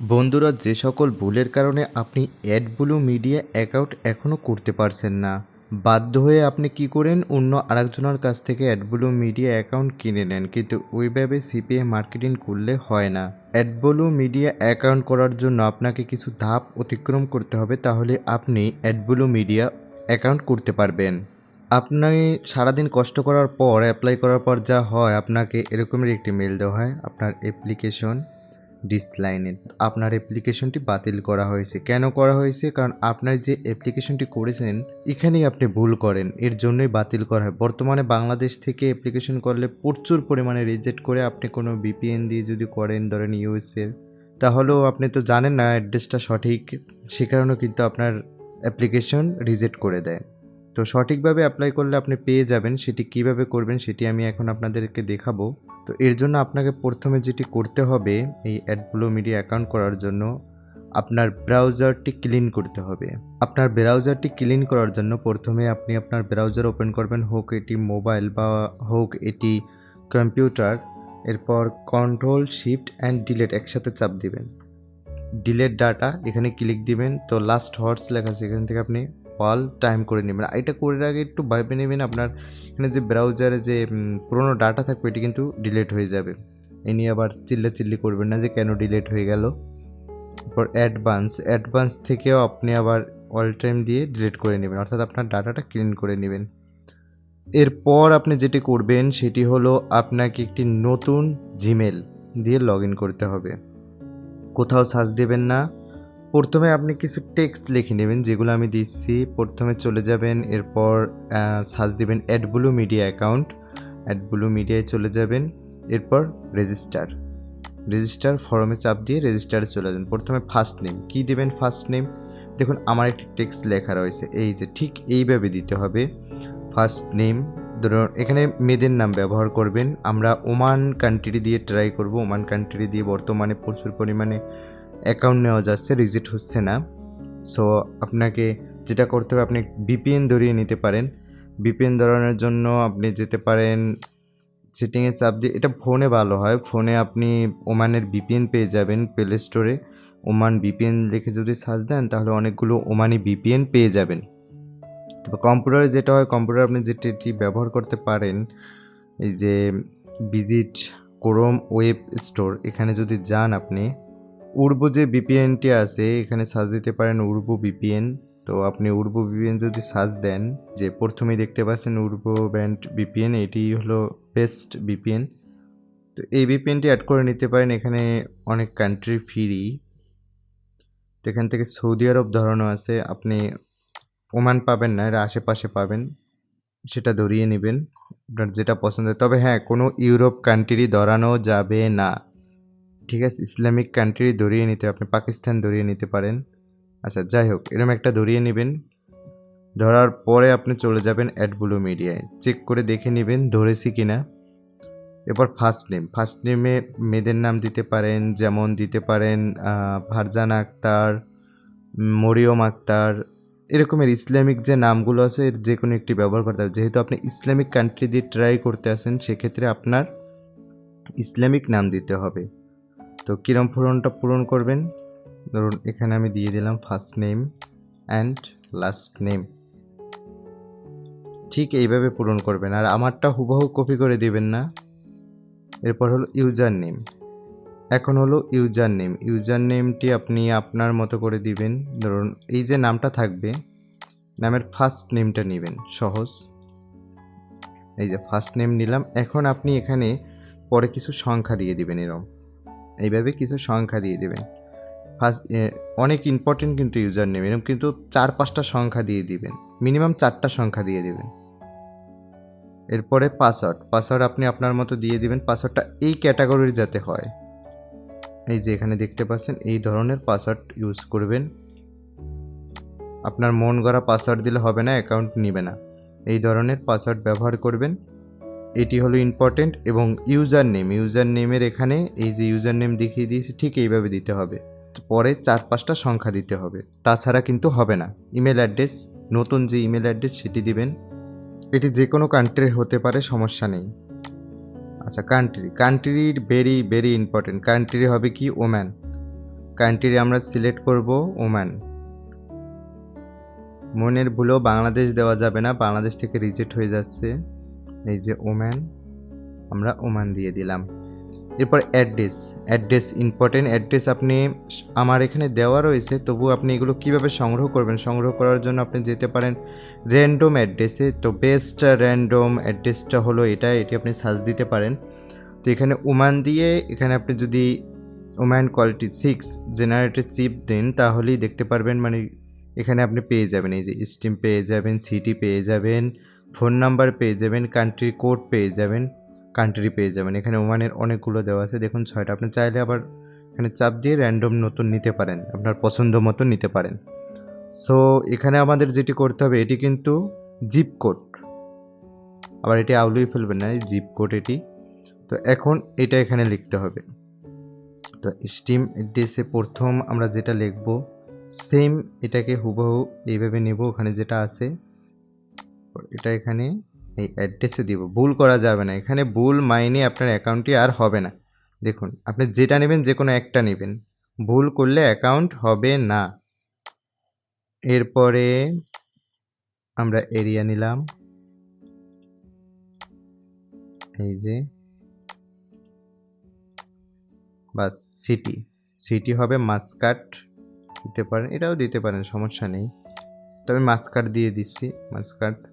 বন্ধুরা, যে সকল ভুলের কারণে আপনি অ্যাডব্লু মিডিয়া অ্যাকাউন্ট এখনও করতে পারছেন না, বাধ্য হয়ে আপনি কি করেন? অন্য আরেকজনের কাছ থেকে অ্যাডব্লু মিডিয়া অ্যাকাউন্ট কিনে নেন, কিন্তু ওইভাবে সিপিএ মার্কেটিং করলে হয় না। অ্যাডব্লু মিডিয়া অ্যাকাউন্ট করার জন্য আপনাকে কিছু ধাপ অতিক্রম করতে হবে, তাহলে আপনি অ্যাডব্লু মিডিয়া অ্যাকাউন্ট করতে পারবেন। আপনি সারাদিন কষ্ট করার পর অ্যাপ্লাই করার পর যা হয়, আপনাকে এরকমের একটি মেল দেওয়া হয়, আপনার অ্যাপ্লিকেশন ডিসলাইনে আপনার অ্যাপ্লিকেশনটি বাতিল করা হয়েছে। কেন করা হয়েছে? কারণ আপনার যে অ্যাপ্লিকেশনটি করেছেন, এখানেই আপনি ভুল করেন। এর জন্যই বাতিল করা হয়। বর্তমানে বাংলাদেশ থেকে অ্যাপ্লিকেশন করলে প্রচুর পরিমাণে রিজেক্ট করে আপনি কোনো বিপিএন দিয়ে যদি করেন, ধরেন ইউএসএর তাহলেও আপনি তো জানেন না অ্যাড্রেসটা সঠিক। সে কারণেও কিন্তু আপনার অ্যাপ্লিকেশন রিজেক্ট করে দেয়। তো সঠিকভাবে অ্যাপ্লাই করলে আপনি পেয়ে যাবেন, সেটি কীভাবে করবেন সেটি আমি এখন আপনাদেরকে দেখাবো। তো এর জন্য আপনাকে প্রথমে যেটি করতে হবে, এই অ্যাডব্লো মিডিয়া অ্যাকাউন্ট করার জন্য আপনার ব্রাউজারটি ক্লিন করতে হবে। আপনার ব্রাউজারটি ক্লিন করার জন্য প্রথমে আপনি আপনার ব্রাউজার ওপেন করবেন, হোক এটি মোবাইল বা হোক এটি কম্পিউটার এরপর কন্ট্রোল শিফট অ্যান্ড ডিলেট একসাথে চাপ দিবেন। ডিলেট ডাটা এখানে ক্লিক দিবেন, তো লাস্ট হর্স লেখা আছে এখান থেকে আপনি অল টাইম করে নেবেন। এটা করার আগে একটু ভাবে নেবেন আপনার এখানে যে ব্রাউজারে যে পুরোনো ডাটা থাকবে, এটি কিন্তু ডিলিট হয়ে যাবে। এ নিয়ে আবার চিল্লা চিল্লি করবেন না যে কেন ডিলিট হয়ে গেল। এরপর অ্যাডভান্স অ্যাডভান্স থেকেও আপনি আবার অল টাইম দিয়ে ডিলিট করে নেবেন। অর্থাৎ আপনার ডাটাটা ক্লিন করে নেবেন। এরপর আপনি যেটি করবেন, সেটি হলো আপনাকে একটি নতুন জিমেল দিয়ে লগ ইন করতে হবে। কোথাও সার্চ দেবেন না। প্রথমে আপনি কিছু টেক্সট লিখে নেবেন, যেগুলো আমি দিচ্ছি। প্রথমে চলে যাবেন, এরপর সার্চ দিবেন অ্যাডব্লু মিডিয়া অ্যাকাউন্ট অ্যাডব্লু মিডিয়ায় চলে যাবেন, এরপর রেজিস্টার রেজিস্টার ফর্মে চাপ দিয়ে রেজিস্টারে চলে যাবেন। প্রথমে ফার্স্ট নেম কী দেবেন ফার্স্ট নেম দেখুন, আমার একটি টেক্সট লেখা রয়েছে। এই যে ঠিক এইভাবে দিতে হবে। ফার্স্ট নেম ধরুন, এখানে মেয়েদের নাম ব্যবহার করবেন। আমরা ওমান কান্ট্রি দিয়ে ট্রাই করব। ওমান কান্ট্রি দিয়ে বর্তমানে প্রচুর পরিমাণে অ্যাকাউন্ট নেওয়া যাচ্ছে রিজিট হচ্ছে না। সো আপনাকে যেটা করতে হবে, আপনি বিপিএন ধরিয়ে নিতে পারেন। বিপিএন ধরানোর জন্য আপনি যেতে পারেন সেটিংয়ে চাপ দিয়ে, এটা ফোনে ভালো হয়। ফোনে আপনি ওমানের বিপিএন পেয়ে যাবেন প্লে স্টোরে ওমান বিপিএন লিখে যদি সার্চ দেন, তাহলে অনেকগুলো ওমানি বিপিএন পেয়ে যাবেন। তবে কম্পিউটারে যেটা হয় কম্পিউটার আপনি যেটি ব্যবহার করতে পারেন, এই যে ভিজিট ক্রোম ওয়েব স্টোর এখানে যদি যান আপনি উর্বু যে বিপিএনটি আছে, এখানে সার্চ দিতে পারেন উর্বু বিপিএন। তো আপনি উর্বু বিপিএন যদি সার্চ দেন, যে প্রথমেই দেখতে পাচ্ছেন উর্বু ব্যান্ড বিপিএন, এটি হলো বেস্ট বিপিএন। তো এই বিপিএনটি অ্যাড করে নিতে পারেন, এখানে অনেক কান্ট্রি ফ্রি তো এখান থেকে সৌদি আরব ধরানো আছে, আপনি ওমান পাবেন না, এর আশেপাশে পাবেন। সেটা ধরিয়ে নেবেন, আপনার যেটা পছন্দ। তবে হ্যাঁ কোনো ইউরোপ কান্ট্রি ধরানো যাবে না। ঠিক আছে, ইসলামিক কান্ট্রি ধরিয়ে নিতে, আপনি পাকিস্তান ধরিয়ে নিতে পারেন। আচ্ছা যাই হোক এরকম একটা ধরিয়ে নেবেন। ধরার পরে আপনি চলে যাবেন অ্যাডব্লু মিডিয়ায় চেক করে দেখে নেবেন, ধরেছি কি না এরপর ফার্স্ট নেম ফার্স্ট নেমে মেয়েদের নাম দিতে পারেন, যেমন দিতে পারেন ফারজান আক্তার, মরিয়ম আক্তার। এরকমের ইসলামিক যে নামগুলো আছে, এর যে কোনো একটি ব্যবহার করতে হবে যেহেতু আপনি ইসলামিক কান্ট্রি দিয়ে ট্রাই করতে আসেন, সেক্ষেত্রে আপনার ইসলামিক নাম দিতে হবে। তো কিরম পূরণটা পূরণ করবেন? ধরুন, এখানে আমি দিয়ে দিলাম first name and last name ঠিক এইভাবে পূরণ করবেন, আর আমারটা হুবহু কপি করে দিবেন না। এরপর হলো ইউজার নেম এখন হলো ইউজার নেম ইউজার নেমটি আপনি আপনার মতো করে দিবেন। ধরুন, এই যে নামটা থাকবে, নামের ফার্স্ট নেমটা নেবেন, সহজ। এই যে ফার্স্ট নেম নিলাম। এখন আপনি এখানে পরে কিছু সংখ্যা দিয়ে দিবেন এরকম এইভাবে কিছু সংখ্যা দিয়ে দেবেন। ফার্স্ট অনেক ইম্পর্টেন্ট কিন্তু ইউজার নেম এরকম কিন্তু চার, পাঁচটা সংখ্যা দিয়ে দিবেন। মিনিমাম চারটা সংখ্যা দিয়ে দেবেন। এরপরে পাসওয়ার্ড পাসওয়ার্ড আপনি আপনার মতো দিয়ে দিবেন পাসওয়ার্ডটা এই ক্যাটাগরির যাতে হয়। এই যে এখানে দেখতে পাচ্ছেন, এই ধরনের পাসওয়ার্ড ইউজ করবেন। আপনার মন গড়া পাসওয়ার্ড দিলে হবে না অ্যাকাউন্ট নেবে না। এই ধরনের পাসওয়ার্ড ব্যবহার করবেন। এটি হলো ইম্পর্টেন্ট এবং ইউজার নেম ইউজার নেমের এখানে এই যে ইউজার নেম দেখিয়ে দিয়েছি, ঠিক এইভাবে দিতে হবে। পরে চার পাঁচটা সংখ্যা দিতে হবে। তাছাড়া কিন্তু হবে না। ইমেল অ্যাড্রেস নতুন যে ইমেল অ্যাড্রেস সেটি দিবেন। এটি যে কোনো কান্ট্রির হতে পারে, সমস্যা নেই। আচ্ছা কান্ট্রি কান্ট্রির ভেরি ভেরি ইম্পর্টেন্ট কান্ট্রি হবে কি? ওম্যান কান্ট্রি আমরা সিলেক্ট করব ওম্যান মনের ভুলেও বাংলাদেশ দেওয়া যাবে না। বাংলাদেশ থেকে রিজেক্ট হয়ে যাচ্ছে। এই যে ওম্যান আমরা ওমান দিয়ে দিলাম। এরপর অ্যাড্রেস অ্যাড্রেস ইম্পর্টেন্ট অ্যাড্রেস আপনি আমার এখানে দেওয়া রয়েছে, তবু আপনি এগুলো কীভাবে সংগ্রহ করবেন? সংগ্রহ করার জন্য আপনি যেতে পারেন র্যান্ডম অ্যাড্রেসে তো বেস্ট র্যান্ডম অ্যাড্রেসটা হলো এটা, এটি আপনি সার্চ দিতে পারেন। তো এখানে ওমান দিয়ে, এখানে আপনি যদি Oman quality six generated chip দেন, তাহলেই দেখতে পারবেন মানে এখানে আপনি পেয়ে যাবেন। এই যে স্টিম পেয়ে যাবেন সিটি পেয়ে যাবেন। ফোন নাম্বার পেয়ে যাবেন কান্ট্রি কোড পেয়ে যাবেন কান্ট্রি পেয়ে যাবেন। এখানে ওমানের অনেকগুলো দেওয়া আছে, দেখুন ছয়টা। আপনি চাইলে আবার এখানে চাপ দিয়ে র্যান্ডম নতুন নিতে পারেন, আপনার পছন্দ মতো নিতে পারেন। সো এখানে আমাদের যেটি করতে হবে, এটি কিন্তু জিপ কোড আবার এটি আউলুই ফেলবেন না, এই জিপ কোড এটি। তো এখন এটা এখানে লিখতে হবে। তো স্টিম এড্রেসে প্রথম আমরা যেটা লিখব সেম এটাকে হুবহু এইভাবে নেব, ওখানে যেটা আছে এটা এখানে এই অ্যাড্রেসে দিব। ভুল করা যাবে না। এখানে ভুল, মাইনে আপনার অ্যাকাউন্টটি আর হবে না। দেখুন, আপনি যেটা নেবেন যে কোনো একটা নেবেন। ভুল করলে অ্যাকাউন্ট হবে না। এরপরে আমরা এরিয়া নিলাম। এই যে, বাস সিটি সিটি হবে মাসকাট দিতে পারেন। এটাও দিতে পারেন, সমস্যা নেই। তবে মাসকাট দিয়ে দিচ্ছি মাসকাট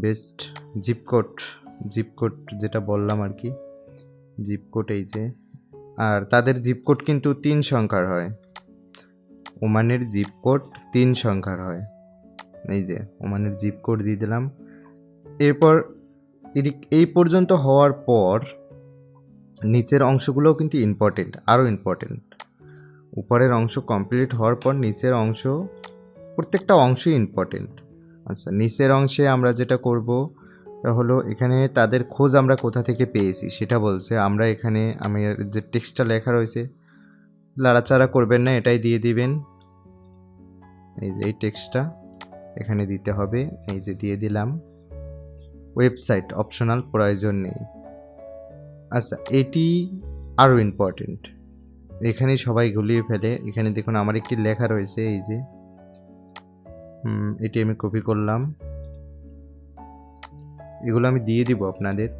বেস্ট জিপকোট জিপকোট যেটা বললাম আর কি, জিপকোট এই যে। আর তাদের জিপকোট কিন্তু তিন সংখ্যার হয়। ওমানের জিপকোট তিন সংখ্যার হয়। এই যে, ওমানের জিপকোড দিয়ে দিলাম। এরপর এদিক এই পর্যন্ত হওয়ার পর নিচের অংশগুলোও কিন্তু ইম্পর্টেন্ট আরও ইম্পর্টেন্ট উপরের অংশ কমপ্লিট হওয়ার পর নিচের অংশ, প্রত্যেকটা অংশই ইম্পর্টেন্ট আচ্ছা নিচের অংশে আমরা যেটা করব হলো এখানে তাদের খোঁজ আমরা কোথা থেকে পেয়েছি, সেটা বলছে। আমরা এখানে, আমি যে টেক্সটটা লেখা রয়েছে, লাড়াচাড়া করবেন না, এটাই দিয়ে দিবেন। এই যে, এই টেক্সটটা এখানে দিতে হবে, এই যে দিয়ে দিলাম। ওয়েবসাইট, অপশনাল, প্রয়োজন নেই। আচ্ছা এটি আরও ইম্পর্টেন্ট। এখানেই সবাই গুলিয়ে ফেলে। এখানে দেখুন, আমার একটি লেখা রয়েছে, এই যে। এটি আমি কপি করলাম। এগুলো আমি দিয়ে দিব আপনাদের।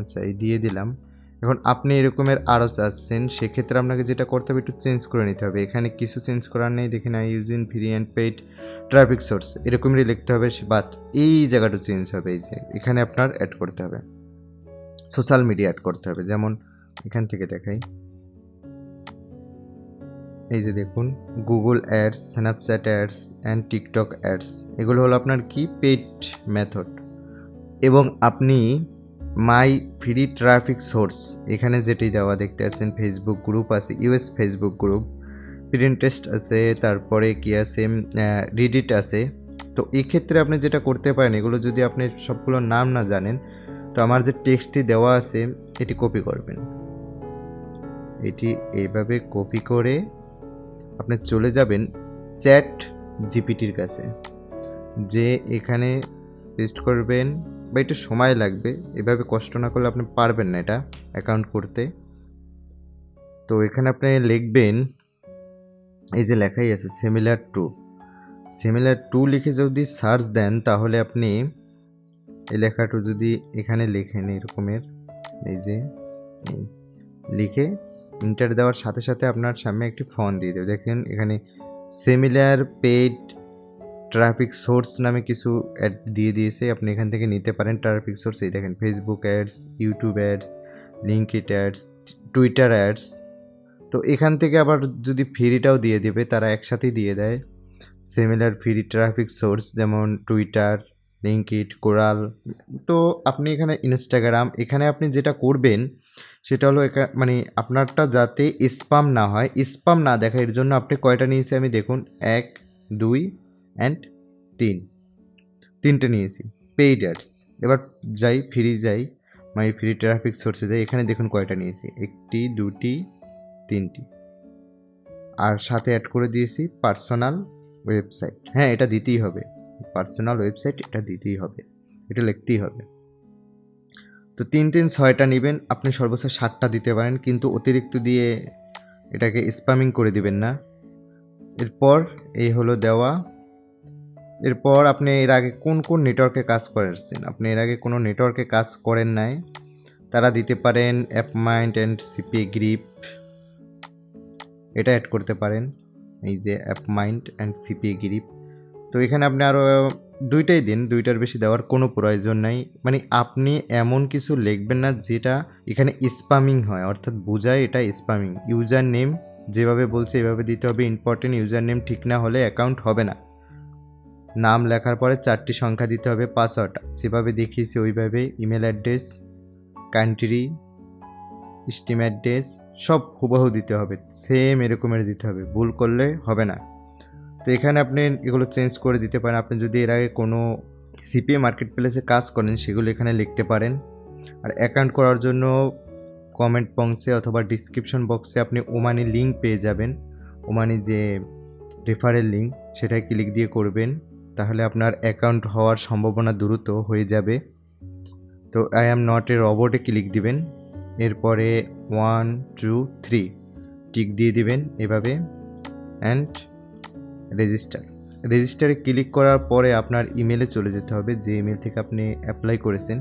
আচ্ছা এই দিয়ে দিলাম। এখন আপনি এরকমের আরও চাচ্ছেন, সেক্ষেত্রে আপনাকে যেটা করতে হবে, একটু চেঞ্জ করে নিতে হবে। এখানে কিছু চেঞ্জ করার নেই দেখি না using free and paid traffic source এরকমই লিখতে হবে বাট এই জায়গাটা চেঞ্জ হবে, এই যে এখানে আপনার অ্যাড করতে হবে। সোশ্যাল মিডিয়া অ্যাড করতে হবে, যেমন এখান থেকে দেখাই। এই যে দেখুন Google ads Snapchat ads and TikTok ads এগুলো হলো আপনার কি? পেইড মেথড এবং আপনি মাই ফ্রি ট্রাফিক সোর্স এখানে যেটি দেওয়া দেখতে আছেন ফেসবুক গ্রুপ আছে ইউএস ফেসবুক গ্রুপ প্রিন্টেস্ট আছে, তারপরে কি আছে রিডিট আছে। তো এক্ষেত্রে আপনি যেটা করতে পারেন, এগুলো যদি আপনি সবগুলোর নাম না জানেন, তো আমার যে টেক্সটটি দেওয়া আছে, এটি কপি করবেন। এটি এইভাবে কপি করে আপনি চলে যাবেন চ্যাট জিপিটির কাছে। যে এখানে পেস্ট করবেন বা একটু সময় লাগবে, এভাবে কষ্ট না করলে আপনি পারবেন না এটা অ্যাকাউন্ট করতে। তো এখানে আপনি লিখবেন, এই যে লেখাই আছে সিমিলার টু সিমিলার টু লিখে যদি সার্চ দেন, তাহলে আপনি এই লেখাটা যদি এখানে লেখেন, এরকমের, এই যে লিখে ইন্টার দেওয়ার সাথে সাথে আপনার সামনে একটি ফোন দিয়ে দেবে। দেখেন, এখানে সিমিলার পেড ট্রাফিক সোর্স নামে কিছু অ্যাড দিয়ে দিয়েছে। আপনি এখান থেকে নিতে পারেন ট্রাফিক সোর্স এই দেখেন Facebook ads YouTube ads LinkedIn ads Twitter ads তো এখান থেকে আবার যদি ফ্রিটাও দিয়ে দেবে, তারা একসাথেই দিয়ে দেয়। সিমিলার ফ্রি ট্রাফিক সোর্স যেমন টুইটার লিঙ্কিট কোরাল তো আপনি এখানে ইনস্টাগ্রাম এখানে আপনি যেটা করবেন সেটা হলো একা- মানে আপনারটা যাতে স্পাম না হয় স্পাম না দেখা এর জন্য আপনি কয়টা নিয়েছি আমি দেখুন, এক, দুই অ্যান্ড তিন। তিনটে নিয়েছি পেইড অ্যাডস এবার যাই ফ্রি যাই মাই ফ্রি ট্রাফিক সোর্সে যাই, এখানে দেখুন কয়টা নিয়েছি, একটি, দুটি, তিনটি। আর সাথে অ্যাড করে দিয়েছি পার্সোনাল ওয়েবসাইট হ্যাঁ এটা দিতেই হবে। পার্সোনাল ওয়েবসাইট এটা দিতেই হবে। এটা লিখতেই হবে। তো তিন তিন ছয়টা নেবেন, আপনি সর্বোচ্চ সাতটা দিতে পারেন, কিন্তু অতিরিক্ত দিয়ে এটাকে স্প্যামিং করে দিবেন না। এরপর এই হলো দেওয়া। এরপর আপনি এর আগে কোন কোন নেটওয়ার্কে কাজ করেছেন? আপনি এর আগে কোনো নেটওয়ার্কে কাজ করেন নাই। তারা দিতে পারেন অ্যাপমাইন্ড অ্যান্ড সিপি গ্রিপ এটা অ্যাড করতে পারেন। এই যে অ্যাপমাইন্ড অ্যান্ড সিপি গ্রিপ তো এখানে আপনি আরও দুইটাই দিন, দুইটার বেশি দেওয়ার কোনো প্রয়োজন নাই। মানে আপনি এমন কিছু লিখবেন না যেটা এখানে স্পামিং হয়, অর্থাৎ বোঝায় এটা স্পামিং ইউজার নেম যেভাবে বলছে এভাবে দিতে হবে ইম্পর্টেন্ট ইউজার নেম ঠিক না হলে অ্যাকাউন্ট হবে না। নাম লেখার পরে চারটি সংখ্যা দিতে হবে পাসওয়ার্ড যেভাবে দেখিয়েছি ওইভাবে email address country street address সব হুবাহু দিতে হবে। সেম এরকমের দিতে হবে, ভুল করলে হবে না। তো এখানে আপনি এগুলো চেঞ্জ করে দিতে পারেন। আপনি যদি এর আগে কোনো সিপিএ মার্কেট প্লেসে কাজ করেন, সেগুলো এখানে লিখতে পারেন। আর অ্যাকাউন্ট করার জন্য কমেন্ট বক্সে অথবা ডিসক্রিপশন বক্সে আপনি ওমানি লিঙ্ক পেয়ে যাবেন। ওমানি যে রেফারেল লিঙ্ক সেটাই ক্লিক দিয়ে করবেন। তাহলে আপনার অ্যাকাউন্ট হওয়ার সম্ভাবনা দ্রুত হয়ে যাবে। তো আই অ্যাম নট এ রবটে ক্লিক দিবেন। এরপরে ওয়ান টু থ্রি টিক দিয়ে দিবেন এভাবে। অ্যান্ড রেজিস্টার রেজিস্টারে ক্লিক করার পরে আপনার ইমেলে চলে যেতে হবে, যে ইমেল থেকে আপনি অ্যাপ্লাই করেছেন।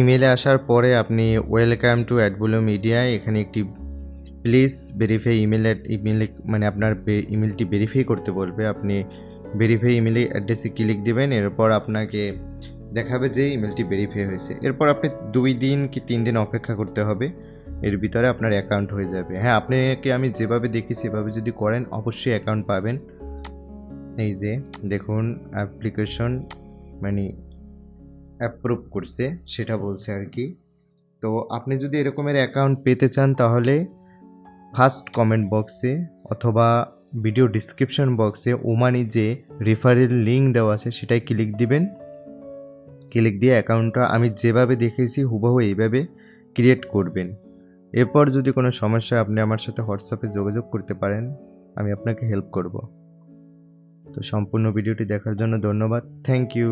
ইমেলে আসার পরে আপনি ওয়েলকাম টু অ্যাডবুলো মিডিয়া এখানে একটি প্লিজ ভেরিফাই ইমেল ইমেলে মানে আপনার ইমেলটি ভেরিফাই করতে বলবে। আপনি ভেরিফাই ইমেলে অ্যাড্রেসে ক্লিক দিবেন, এরপর আপনাকে দেখাবে যে ইমেলটি ভেরিফাই হয়েছে। এরপর আপনি দুই দিন কি তিন দিন অপেক্ষা করতে হবে, এর ভিতরে আপনার অ্যাকাউন্ট হয়ে যাবে। হ্যাঁ আপনাকে আমি যেভাবে দেখি সেভাবে যদি করেন, অবশ্যই অ্যাকাউন্ট পাবেন। এই যে, দেখুন অ্যাপ্লিকেশন মানে অ্যাপ্রুভ করছে, সেটা বলছে আর কি। তো আপনি যদি এরকমের অ্যাকাউন্ট পেতে চান, তাহলে ফার্স্ট কমেন্ট বক্সে অথবা ভিডিও ডিসক্রিপশন বক্সে ওমানি যে রেফারেল লিঙ্ক দেওয়া আছে সেটাই ক্লিক দিবেন। ক্লিক দিয়ে অ্যাকাউন্টটা আমি যেভাবে দেখেছি হুবহু এইভাবে ক্রিয়েট করবেন। এরপর যদি কোনো সমস্যা আপনি আমার সাথে হোয়াটসঅ্যাপে যোগাযোগ করতে পারেন, আমি আপনাকে হেল্প করব। তো সম্পূর্ণ ভিডিওটি দেখার জন্য ধন্যবাদ। Thank you